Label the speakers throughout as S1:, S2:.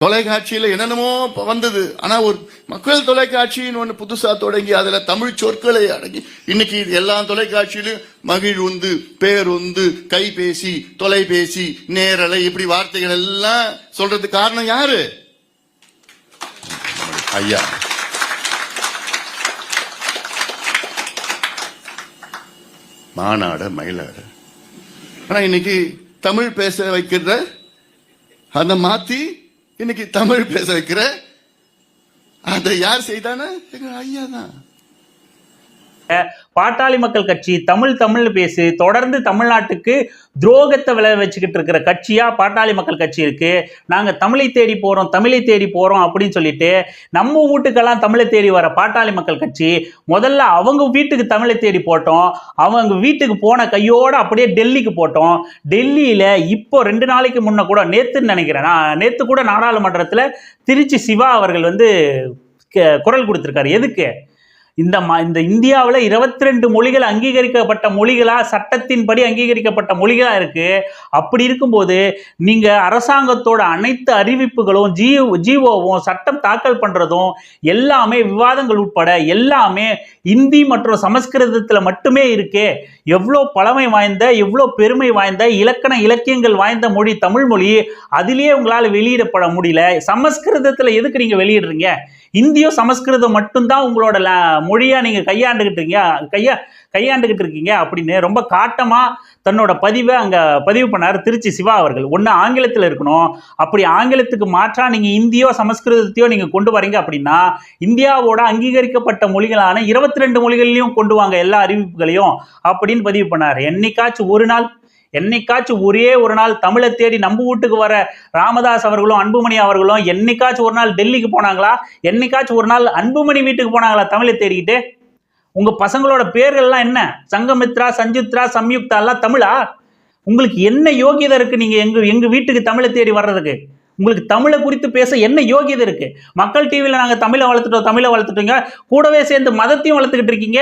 S1: தொலைக்காட்சியில் என்னென்னமோ வந்தது. ஆனால் ஒரு மக்கள் தொலைக்காட்சின்னு ஒன்று புதுசாக தொடங்கி அதில் தமிழ் சொற்களை அடங்கி இன்னைக்கு இது எல்லா தொலைக்காட்சியிலும் மகிழ் உந்து பேருந்து கைபேசி தொலைபேசி நேரலை இப்படி வார்த்தைகள் எல்லாம் சொல்றதுக்கு காரணம் யாரு? ஐயா. மாநாட மயிலாடு. ஆனால் இன்னைக்கு தமிழ் பேச வைக்கிற அதை மாத்தி இன்னைக்கு தமிழ் பேச வைக்கிற? அதை யார் செய்தானா? எங்க ஐயா தான்.
S2: பாட்டாளி மக்கள் கட்சி தமிழ் தமிழ் பேசு தொடர்ந்து தமிழ்நாட்டுக்கு துரோகத்தை விளை வச்சுக்கிட்டு இருக்கிற கட்சியாக பாட்டாளி மக்கள் கட்சி இருக்குது நாங்கள் தமிழை தேடி போகிறோம் தமிழை தேடி போகிறோம் அப்படின்னு சொல்லிட்டு நம்ம வீட்டுக்கெல்லாம் தமிழை தேடி வர பாட்டாளி மக்கள் கட்சி முதல்ல அவங்க வீட்டுக்கு தமிழை தேடி போட்டோம். அவங்க வீட்டுக்கு போன கையோடு அப்படியே டெல்லிக்கு போட்டோம். டெல்லியில் இப்போ ரெண்டு நாளைக்கு முன்ன கூட நேற்றுன்னு நினைக்கிறேன் நான் நேற்று கூட நாடாளுமன்றத்தில் திருச்சி சிவா அவர்கள் வந்து க- குரல் கொடுத்துருக்காரு. எதுக்கு? இந்த ம இந்த இந்தியாவில் இருபத்தி ரெண்டு மொழிகள் அங்கீகரிக்கப்பட்ட மொழிகளாக சட்டத்தின்படி அங்கீகரிக்கப்பட்ட மொழிகளாக இருக்குது அப்படி இருக்கும்போது நீங்கள் அரசாங்கத்தோட அனைத்து அறிவிப்புகளும் ஜி ஜிஓவும் சட்டம் தாக்கல் பண்ணுறதும் எல்லாமே விவாதங்கள் உட்பட எல்லாமே இந்தி மற்றும் சமஸ்கிருதத்தில் மட்டுமே இருக்கே. எவ்வளோ பழமை வாய்ந்த எவ்வளோ பெருமை வாய்ந்த இலக்கண இலக்கியங்கள் வாய்ந்த மொழி தமிழ் மொழி அதிலேயே உங்களால் வெளியிடப்பட முடியல. சமஸ்கிருதத்தில் எதுக்கு நீங்கள் வெளியிடுறீங்க? இந்தியும் சமஸ்கிருதம் மட்டும்தான் உங்களோட ல- மொழியா நீங்க கையாண்டுகிட்டு இருக்கீங்க கையா கையாண்டுகிட்டு இருக்கீங்க அப்படின்னு ரொம்ப காட்டமா தன்னோட பதிவை அங்க பதிவு பண்ணார் திருச்சி சிவா அவர்கள். ஒன்று ஆங்கிலத்தில் இருக்கணும். அப்படி ஆங்கிலத்துக்கு மாற்றா நீங்க இந்தியோ சமஸ்கிருதத்தையோ நீங்க கொண்டு வரீங்க அப்படின்னா இந்தியாவோட அங்கீகரிக்கப்பட்ட மொழிகளான இருபத்தி ரெண்டு மொழிகள்லையும் கொண்டு வாங்க எல்லா அறிவிப்புகளையும் அப்படின்னு பதிவு பண்ணார். என்னைக்காச்சும் ஒரு நாள் என்னைக்காச்சும் ஒரே ஒரு நாள் தமிழை தேடி நம்ம வீட்டுக்கு வர ராமதாஸ் அவர்களும் அன்புமணி அவர்களும் என்னைக்காச்சும் ஒரு நாள் டெல்லிக்கு போனாங்களா? என்னைக்காச்சும் ஒரு நாள் அன்புமணி வீட்டுக்கு போனாங்களா தமிழை தேடிக்கிட்டு? உங்கள் பசங்களோட பேர்கள்லாம் என்ன? சங்கமித்ரா சஞ்சித்ரா சம்யுக்தா எல்லாம் தமிழா? உங்களுக்கு என்ன யோகியதை இருக்குது நீங்கள் எங்கள் எங்கள் வீட்டுக்கு தமிழை தேடி வர்றதுக்கு? உங்களுக்கு தமிழை குறித்து பேச என்ன யோகியதை இருக்கு? மக்கள் டிவியில் நாங்கள் தமிழை வளர்த்துட்டோம் தமிழை வளர்த்துட்டோங்க. கூடவே சேர்ந்து மதத்தையும் வளர்த்துக்கிட்டு இருக்கீங்க.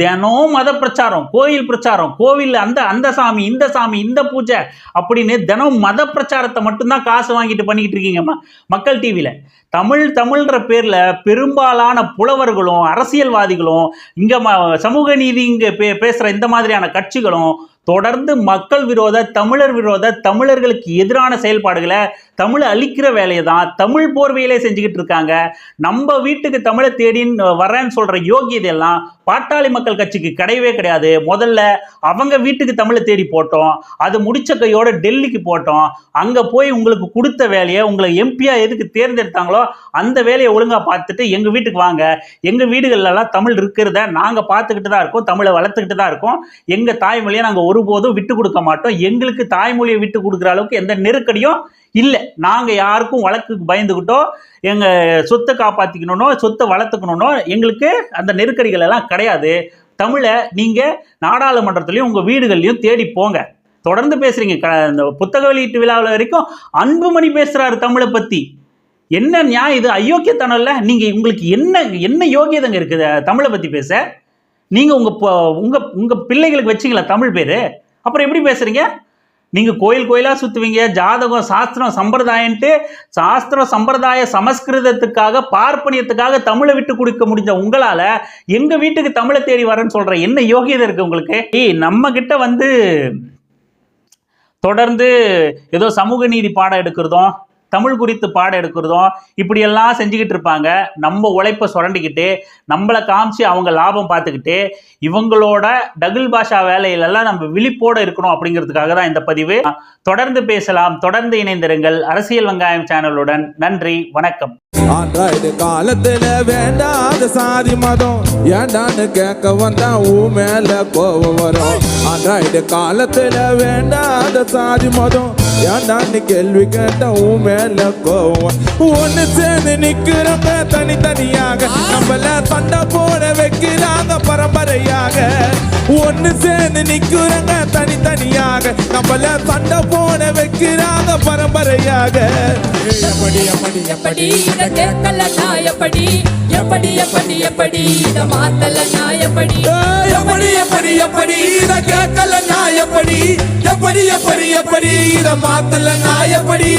S2: தினம் மத பிரச்சாரம் கோயில் பிரச்சாரம் கோவில் அந்த அந்த சாமி இந்த சாமி இந்த பூஜை அப்படின்னு தினம் மத பிரச்சாரத்தை மட்டும்தான் காசு வாங்கிட்டு பண்ணிக்கிட்டு இருக்கீங்கம்மா மக்கள் டிவியில் தமிழ் தமிழ்ன்ற பேரில் பெரும்பாலான புலவர்களும் அரசியல்வாதிகளும் இங்கே சமூக நீதி இங்கே பே பேசுகிற இந்த மாதிரியான கட்சிகளும் தொடர்ந்து மக்கள் விரோத தமிழர் விரோத தமிழர்களுக்கு எதிரான செயல்பாடுகளை தமிழை அழிக்கிற வேலையை தான் தமிழ் போர்வையிலே செஞ்சுக்கிட்டு இருக்காங்க. நம்ம வீட்டுக்கு தமிழை தேடின்னு வரேன்னு சொல்கிற யோகியதையெல்லாம் பாட்டாளி மக்கள் கட்சிக்கு கிடையவே கிடையாது. முதல்ல அவங்க வீட்டுக்கு தமிழை தேடி போட்டோம். அது முடிச்ச கையோட டெல்லிக்கு போட்டோம். அங்கே போய் உங்களுக்கு கொடுத்த வேலையை உங்களை எம்பியா எதுக்கு தேர்ந்தெடுத்தாங்களோ அந்த வேலையை ஒழுங்காக பார்த்துட்டு எங்கள் வீட்டுக்கு வாங்க. எங்கள் வீடுகள்லெல்லாம் தமிழ் இருக்கிறத நாங்கள் பார்த்துக்கிட்டு தான் இருக்கோம். தமிழை வளர்த்துக்கிட்டு தான் இருக்கோம். எங்கள் தாய்மொழியை நாங்கள் ஒருபோதும் விட்டு கொடுக்க மாட்டோம். எங்களுக்கு தாய்மொழியை விட்டு கொடுக்குற அளவுக்கு எந்த நெருக்கடியும் இல்லை. நாங்கள் யாருக்கும் வழக்குக்கு பயந்துக்கிட்டோ எங்கள் சொத்தை காப்பாற்றிக்கணும்னோ சொத்தை வளர்த்துக்கணும்னோ எங்களுக்கு அந்த நெருக்கடிகள் எல்லாம் கிடையாது. தமிழை நீங்கள் நாடாளுமன்றத்துலேயும் உங்கள் வீடுகள்லையும் தேடி போங்க. தொடர்ந்து பேசுகிறீங்க க- இந்த புத்தக வெளியீட்டு விழாவில் வரைக்கும் அன்புமணி பேசுகிறாரு தமிழை பற்றி என்ன நியாயம் இது? அயோக்கியத்தனம் இல்லை. நீங்கள் உங்களுக்கு என்ன என்ன யோகியதங்க இருக்குது? தமிழை பற்றி பேச. நீங்கள் உங்கள் உங்கள் உங்கள் பிள்ளைகளுக்கு வச்சிங்களா தமிழ் பேர்? அப்புறம் எப்படி பேசுகிறீங்க நீங்கள் கோயில் கோயிலாக சுற்றுவீங்க ஜாதகம் சாஸ்திரம் சம்பிரதாயன்ட்டு சாஸ்திரம் சம்பிரதாய சமஸ்கிருதத்துக்காக பார்ப்பனியத்துக்காக தமிழை விட்டு கொடுக்க முடிஞ்ச உங்களால் எங்கள் வீட்டுக்கு தமிழை தேடி வரேன்னு சொல்கிறேன் என்ன யோகியதை இருக்குது உங்களுக்கு? ஏய் நம்ம கிட்ட வந்து தொடர்ந்து ஏதோ சமூக நீதி பாடம் எடுக்கிறதும் தமிழ் குறித்து பாடம் எடுக்கிறதும் இப்படியெல்லாம் செஞ்சுக்கிட்டு இருப்பாங்க. நம்ம உழைப்பை சுரண்டிக்கிட்டு நம்மளை காமிச்சு அவங்க லாபம் பார்த்துக்கிட்டு இவங்களோட டகுல் பாஷா வேலையிலெல்லாம் நம்ம விழிப்போடு இருக்கணும் அப்படிங்கிறதுக்காக தான் இந்த பதிவு. தொடர்ந்து பேசலாம் தொடர்ந்து இணைந்திருங்கள். அரசியல் வெங்காயம் சேனலுடன் நன்றி வணக்கம்.
S3: ஆண்ட்ராய்டு காலத்துல வேண்டாத சாதி மதம். ஏண்டான்னு கேட்க வந்தா ஊ மேல கோவம் வரும். ஆண்ட்ராய்டு காலத்துல வேண்டாத சாதி மதம். ஏண்டான்னு கேள்வி கேட்ட ஊ மேல கோவம். வரும். ஒண்ணு சேர்ந்து நிக்கிறவங்க தனித்தனியாக நம்மள சண்டை போட வைக்கிறாங்க பரம்பரையாக. ஒண்ணு சேர்ந்து நிக்கிறவங்க தனித்தனியாக நம்மள சண்டை போட வைக்கிறாங்க பரம்பரையாக. எப்படி எப்படி
S4: எப்படி இத கேட்கல நான் எப்படி? எப்படி எப்படி எப்படி? இத மாத்தல நான் எப்படி?
S3: எப்படி எப்படி எப்படி இத கேட்கல நான் எப்படி? எப்படி எப்படி எப்படி? இத மாத்தல நான் எப்படி?